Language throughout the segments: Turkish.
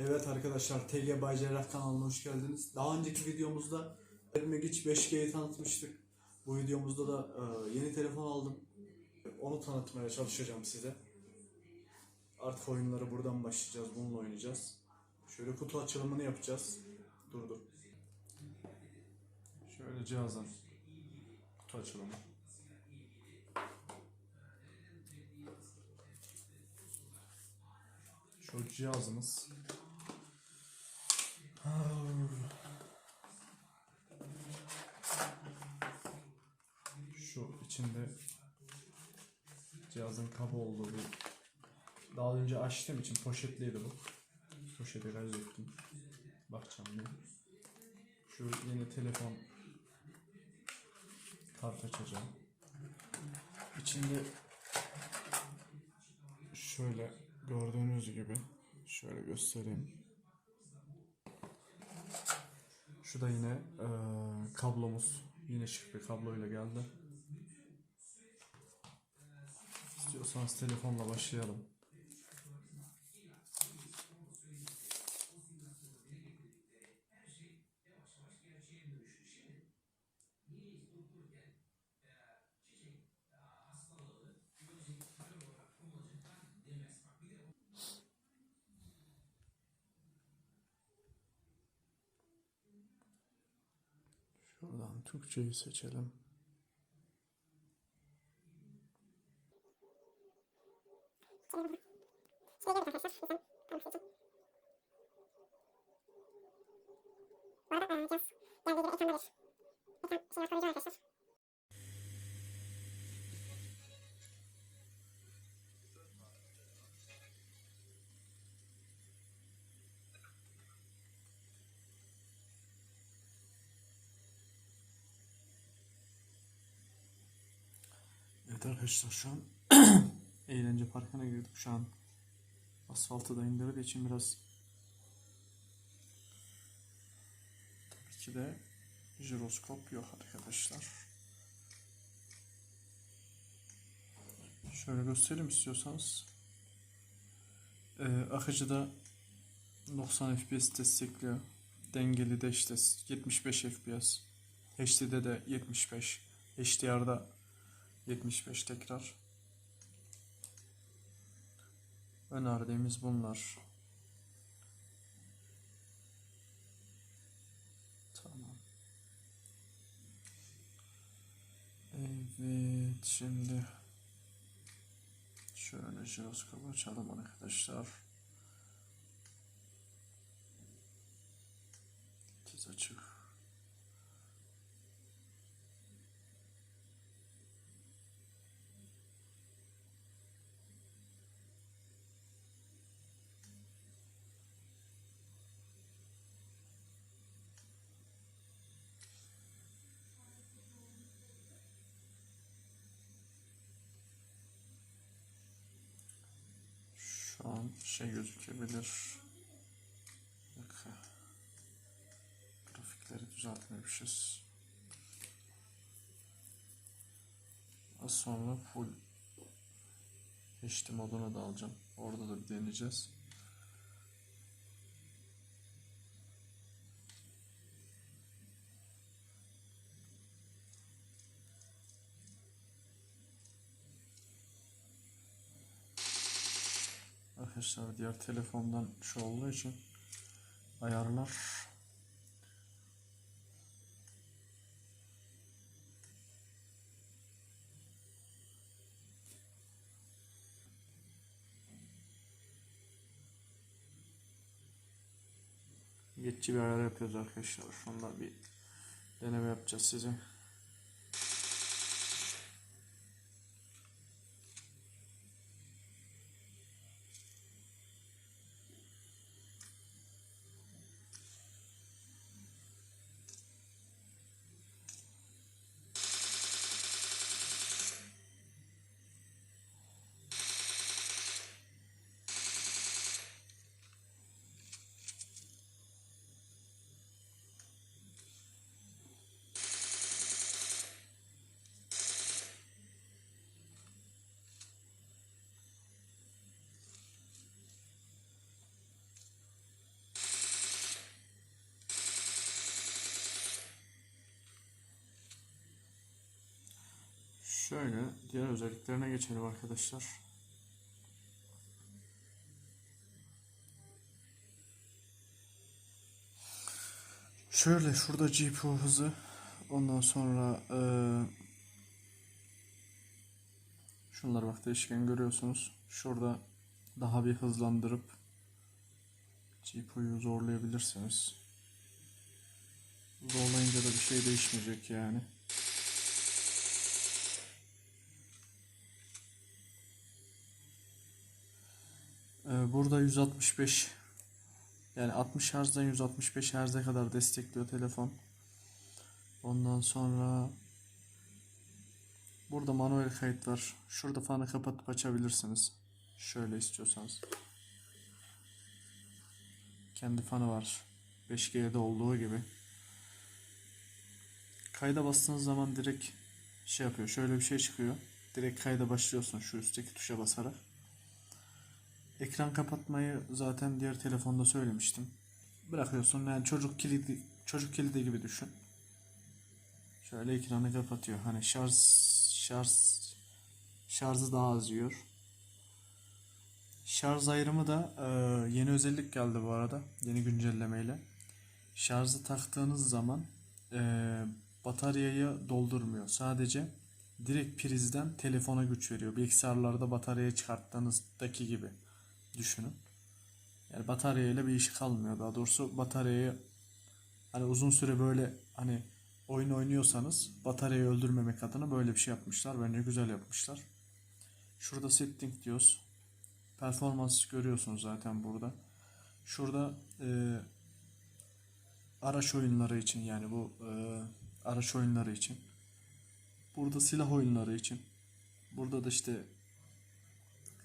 Evet arkadaşlar TG Bay kanalına hoş geldiniz. Daha önceki videomuzda Megic 5G'yi tanıtmıştık. Bu videomuzda da e, yeni telefon aldım. Onu tanıtmaya çalışacağım size. Artık oyunları buradan başlayacağız. Bununla oynayacağız. Şöyle kutu açılımını yapacağız. Dur dur. Şöyle cihazın kutu açılımı. Şu cihazımız. Şu içinde cihazın kaba olduğu bir daha önce açtığım için poşetliydi bu. Poşeti kaybettim. Bakacağım diye. Şu yeni telefon kart açacağım. İçinde şöyle gördüğünüz gibi şöyle göstereyim. Şu da yine eee, kablomuz. Yine şık bir kabloyla geldi. İstiyorsanız telefonla başlayalım. Şuradan Türkçeyi seçelim. Şuraya geldik arkadaşlar. Lütfen. Tamam seçin. Bu arada e, cihaz geldiği gibi ekranda bir ekran şey var koruyucu arkadaşlar. Evet arkadaşlar şu an eğlence parkına girdik. Şu an asfaltı da indirdiği için biraz tabii ki de jiroskop yok arkadaşlar. Şöyle göstereyim istiyorsanız. Ee, akıcıda 90 FPS destekliyor. Dengeli de işte 75 FPS. HD'de de 75. HDR'da 75 tekrar. Önerdiğimiz bunlar. Tamam. Evet şimdi şöyle jiroskopu açalım arkadaşlar. Tiz açık. Şu an şey gözükebilir. Bir dakika. Grafikleri düzeltmemişiz. Az sonra full HD moduna da alacağım. Orada da bir deneyeceğiz. Arkadaşlar diğer telefondan şu olduğu için ayarlar Geçici bir ayar yapıyoruz arkadaşlar. Şundan bir deneme yapacağız size. Şöyle diğer özelliklerine geçelim arkadaşlar. Şöyle şurada GPU hızı ondan sonra eee şunlar bak değişken görüyorsunuz. Şurada daha bir hızlandırıp GPU'yu zorlayabilirsiniz. Zorlayınca da bir şey değişmeyecek yani. Burada 165 yani 60 Hz'den 165 Hz'e kadar destekliyor telefon. Ondan sonra burada manuel kayıt var. Şurada fanı kapatıp açabilirsiniz. Şöyle istiyorsanız. Kendi fanı var. 5G'de olduğu gibi. Kayda bastığınız zaman direkt şey yapıyor. Şöyle bir şey çıkıyor. Direkt kayda başlıyorsun şu üstteki tuşa basarak. Ekran kapatmayı zaten diğer telefonda söylemiştim. Bırakıyorsun yani çocuk kilidi çocuk kilidi gibi düşün. Şöyle ekranı kapatıyor. Hani şarj şarj şarjı daha az yiyor. Şarj ayrımı da e, yeni özellik geldi bu arada. Yeni güncellemeyle. Şarjı taktığınız zaman e, bataryayı doldurmuyor. Sadece direkt prizden telefona güç veriyor. Bilgisayarlarda bataryayı çıkarttığınızdaki gibi düşünün. Yani bataryayla bir işi kalmıyor. Daha doğrusu bataryayı hani uzun süre böyle hani oyun oynuyorsanız bataryayı öldürmemek adına böyle bir şey yapmışlar. Bence güzel yapmışlar. Şurada setting diyoruz. Performans görüyorsunuz zaten burada. Şurada e, araç oyunları için yani bu e, araç oyunları için. Burada silah oyunları için. Burada da işte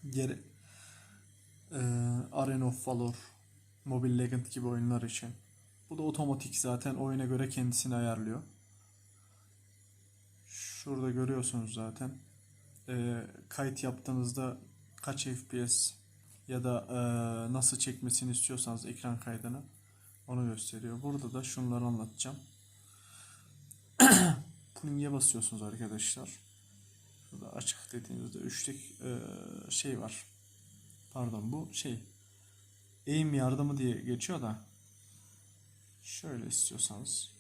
geri e, Arena of Valor, Mobile Legend gibi oyunlar için. Bu da otomatik zaten oyuna göre kendisini ayarlıyor. Şurada görüyorsunuz zaten. E, kayıt yaptığınızda kaç FPS ya da e, nasıl çekmesini istiyorsanız ekran kaydını onu gösteriyor. Burada da şunları anlatacağım. Pling'e basıyorsunuz arkadaşlar. Şurada açık dediğinizde üçlük e, şey var. Pardon bu şey eğim yardımı diye geçiyor da. Şöyle istiyorsanız.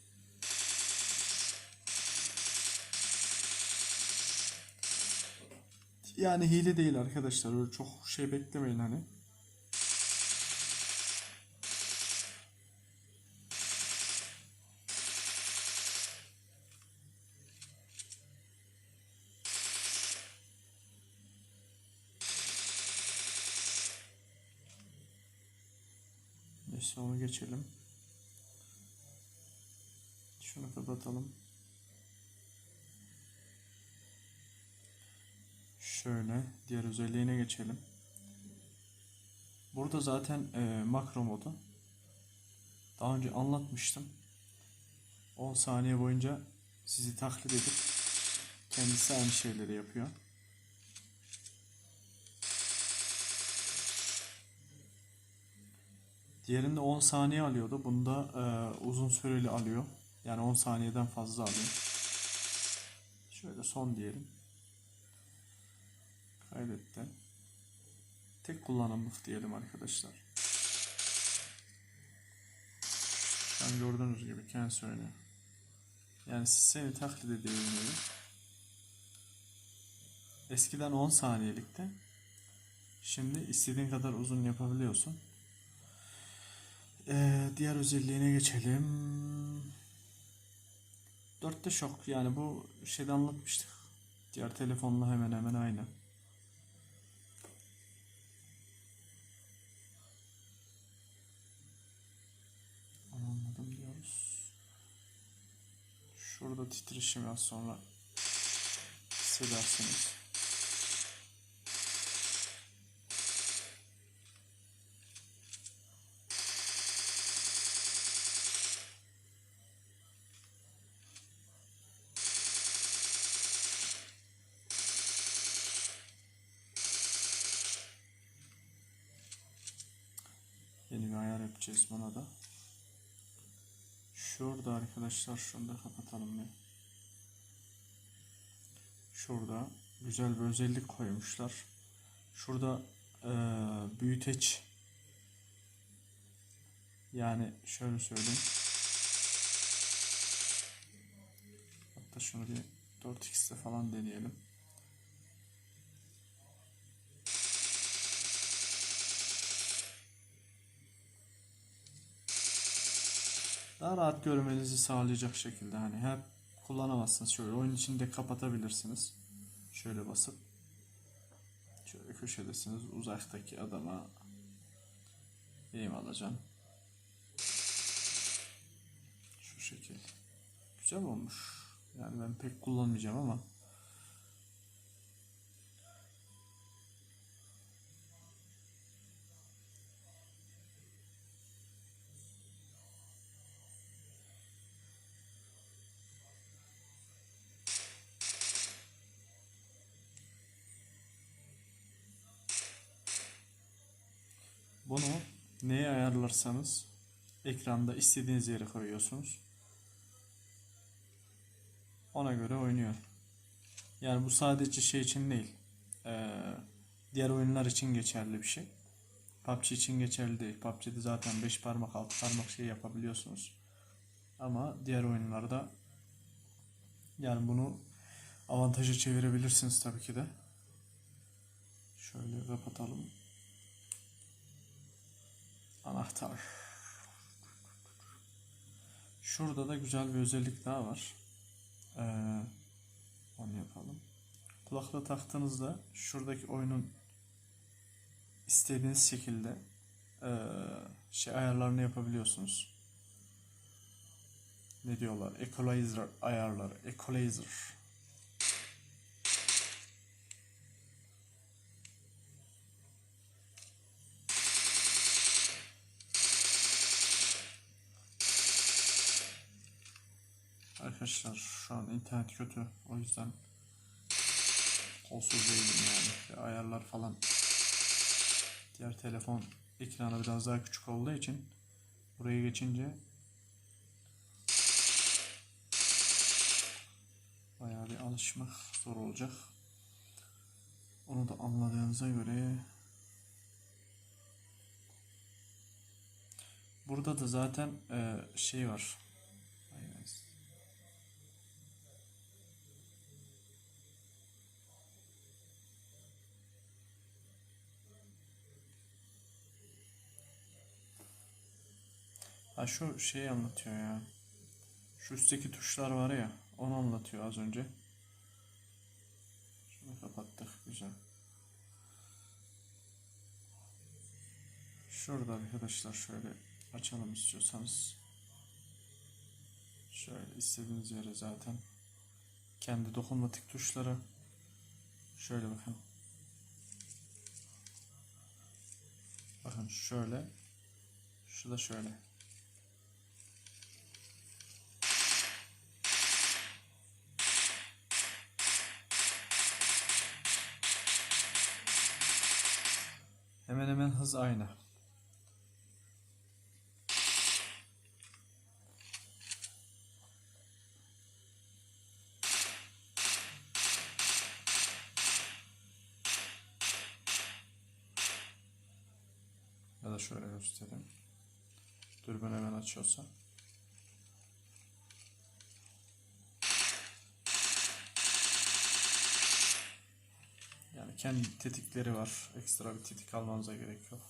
Yani hile değil arkadaşlar öyle çok şey beklemeyin hani Neyse onu geçelim. Şunu kapatalım. Şöyle diğer özelliğine geçelim. Burada zaten e, makro modu. Daha önce anlatmıştım. 10 saniye boyunca sizi taklit edip kendisi aynı şeyleri yapıyor. Diğerinde 10 saniye alıyordu. Bunda e, uzun süreli alıyor. Yani 10 saniyeden fazla alıyor. Şöyle son diyelim. Kaydetti. Tek kullanımlık diyelim arkadaşlar. Şu gördüğünüz gibi kendisi oynuyor. Yani seni taklit ediyor oynuyor. Eskiden 10 saniyelikti. Şimdi istediğin kadar uzun yapabiliyorsun. Ee, diğer özelliğine geçelim. Dörtte şok yani bu şeyde anlatmıştık. Diğer telefonla hemen hemen aynı. Anladım diyoruz. Şurada titreşimi az sonra hissedersiniz. Yeni bir ayar yapacağız buna da. Şurada arkadaşlar şunu da kapatalım bir. Şurada güzel bir özellik koymuşlar. Şurada eee, büyüteç yani şöyle söyleyeyim. Hatta şunu bir 4x'te falan deneyelim. Daha rahat görmenizi sağlayacak şekilde hani hep kullanamazsınız. Şöyle oyun içinde kapatabilirsiniz. Şöyle basıp şöyle köşedesiniz uzaktaki adama eğim alacağım. Şu şekil. Güzel olmuş. Yani ben pek kullanmayacağım ama Bunu neye ayarlarsanız ekranda istediğiniz yere koyuyorsunuz. Ona göre oynuyor. Yani bu sadece şey için değil. Ee, diğer oyunlar için geçerli bir şey. PUBG için geçerli değil. PUBG'de zaten 5 parmak 6 parmak şey yapabiliyorsunuz. Ama diğer oyunlarda yani bunu avantaja çevirebilirsiniz tabii ki de. Şöyle kapatalım. Anahtar. Şurada da güzel bir özellik daha var. Ee, onu yapalım. Kulaklığı taktığınızda şuradaki oyunun istediğiniz şekilde ee, şey ayarlarını yapabiliyorsunuz. Ne diyorlar? Equalizer ayarları. Equalizer. Arkadaşlar şu an internet kötü. O yüzden kolsuz değilim yani. Ve ayarlar falan. Diğer telefon ekranı biraz daha küçük olduğu için buraya geçince bayağı bir alışmak zor olacak. Onu da anladığınıza göre burada da zaten e, şey var. Ha şu şeyi anlatıyor ya. Şu üstteki tuşlar var ya. Onu anlatıyor az önce. Şunu kapattık. Güzel. Şurada arkadaşlar şöyle açalım istiyorsanız. Şöyle istediğiniz yere zaten. Kendi dokunmatik tuşları. Şöyle bakın. Bakın şöyle. Şu da şöyle. Hemen hemen hız aynı. Ya da şöyle göstereyim. Dürbün hemen açıyorsa. Yani kendi tetikleri var. Ekstra bir tetik almanıza gerek yok.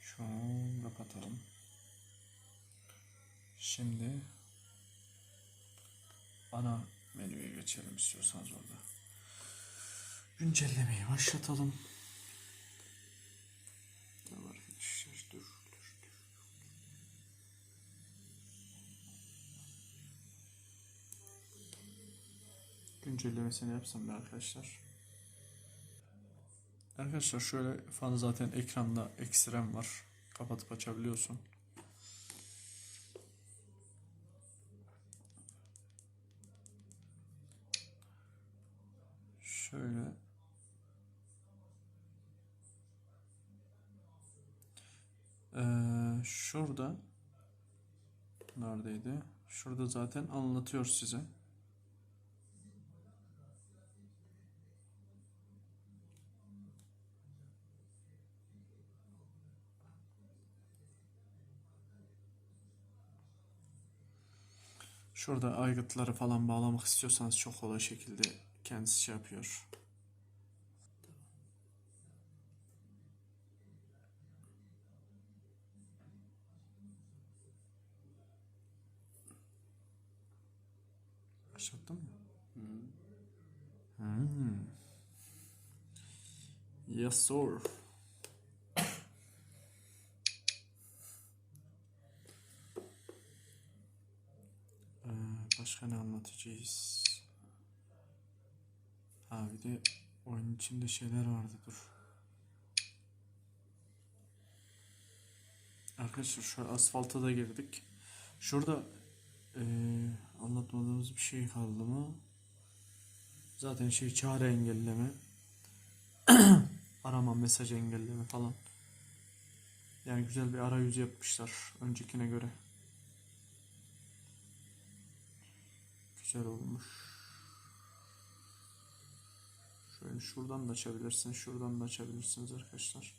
Şunu kapatalım. Şimdi ana menüye geçelim istiyorsanız orada. Güncellemeyi başlatalım. Dur arkadaşlar dur dur dur. Güncellemesini yapsam ben arkadaşlar. Arkadaşlar şöyle fan zaten ekranda ekstrem var. Kapatıp açabiliyorsun. Şöyle Ee, şurada Neredeydi? Şurada zaten anlatıyor size. Şurada aygıtları falan bağlamak istiyorsanız çok kolay şekilde kendisi şey yapıyor. Başlattın mı? Hmm. Yes sir. Başka ne anlatacağız? Ha bir de oyun içinde şeyler vardı dur. Arkadaşlar şu asfalta da girdik. Şurada eee, anlatmadığımız bir şey kaldı mı? Zaten şey çağrı engelleme. Arama mesaj engelleme falan. Yani güzel bir arayüz yapmışlar öncekine göre. Güzel olmuş. Şöyle şuradan da açabilirsiniz, şuradan da açabilirsiniz arkadaşlar.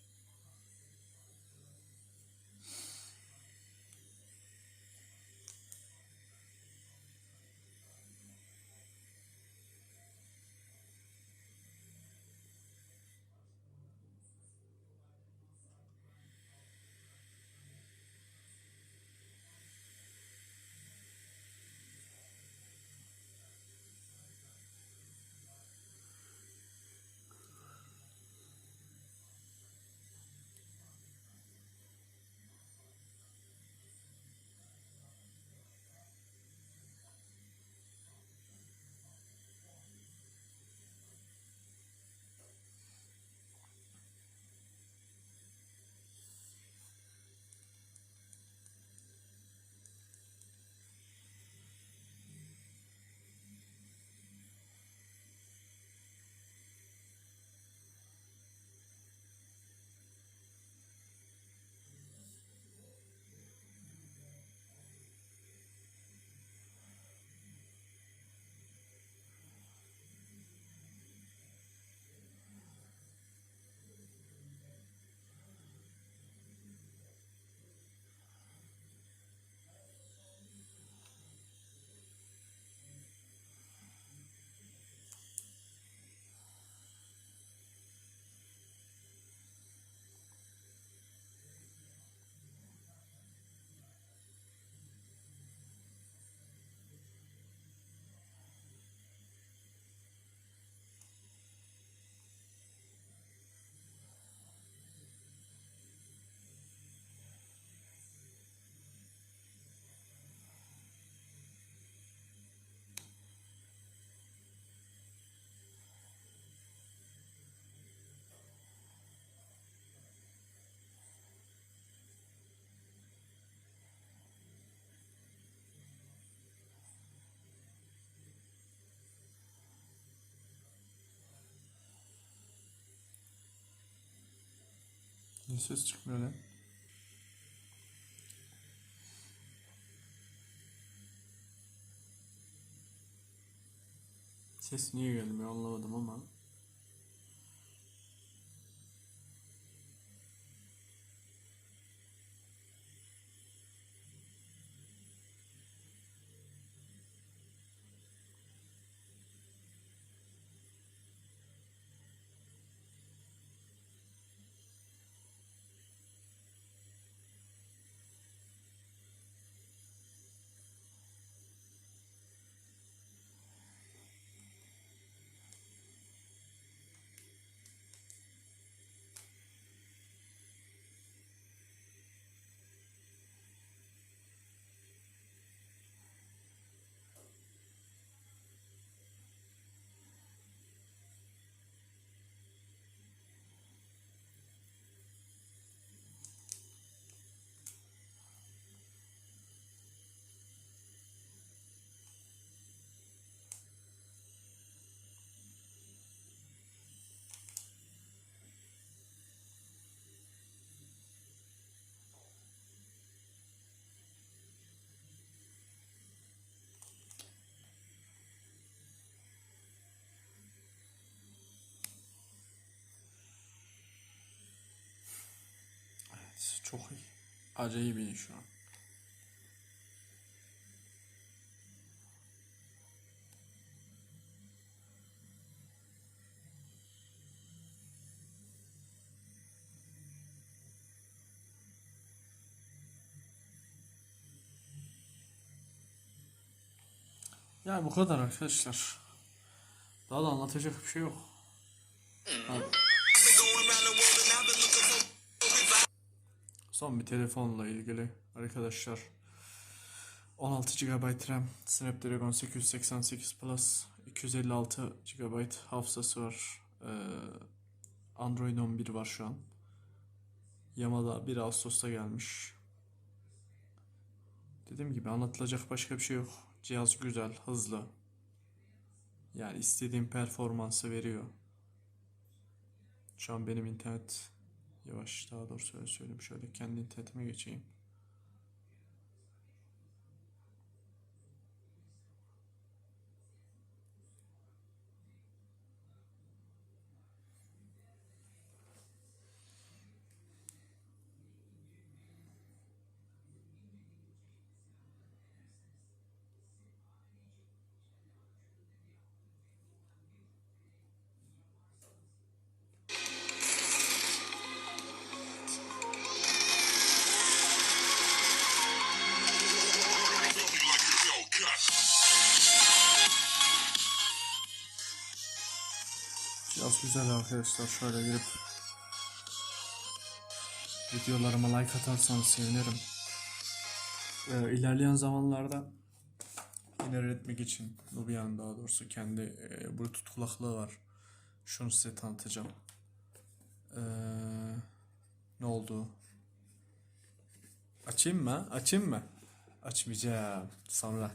Niye ses çıkmıyor lan? Ses niye gelmiyor anlamadım ama. Çok iyi. Acayip iyi şu an. Yani bu kadar arkadaşlar. Daha da anlatacak bir şey yok. Hadi. Son bir telefonla ilgili arkadaşlar. 16 GB RAM, Snapdragon 888 Plus, 256 GB hafızası var. Ee, Android 11 var şu an. Yamada 1 Ağustos'ta gelmiş. Dediğim gibi anlatılacak başka bir şey yok. Cihaz güzel, hızlı. Yani istediğim performansı veriyor. Şu an benim internet yavaş daha doğrusu öyle söyleyeyim. Şöyle kendi internetime geçeyim. Güzel arkadaşlar. Şöyle girip videolarıma like atarsanız sevinirim. Ee, ilerleyen zamanlarda yine üretmek için Nubian daha doğrusu kendi e, Bluetooth kulaklığı var. Şunu size tanıtacağım. Ee, ne oldu? Açayım mı? Açayım mı? Açmayacağım. Sonra.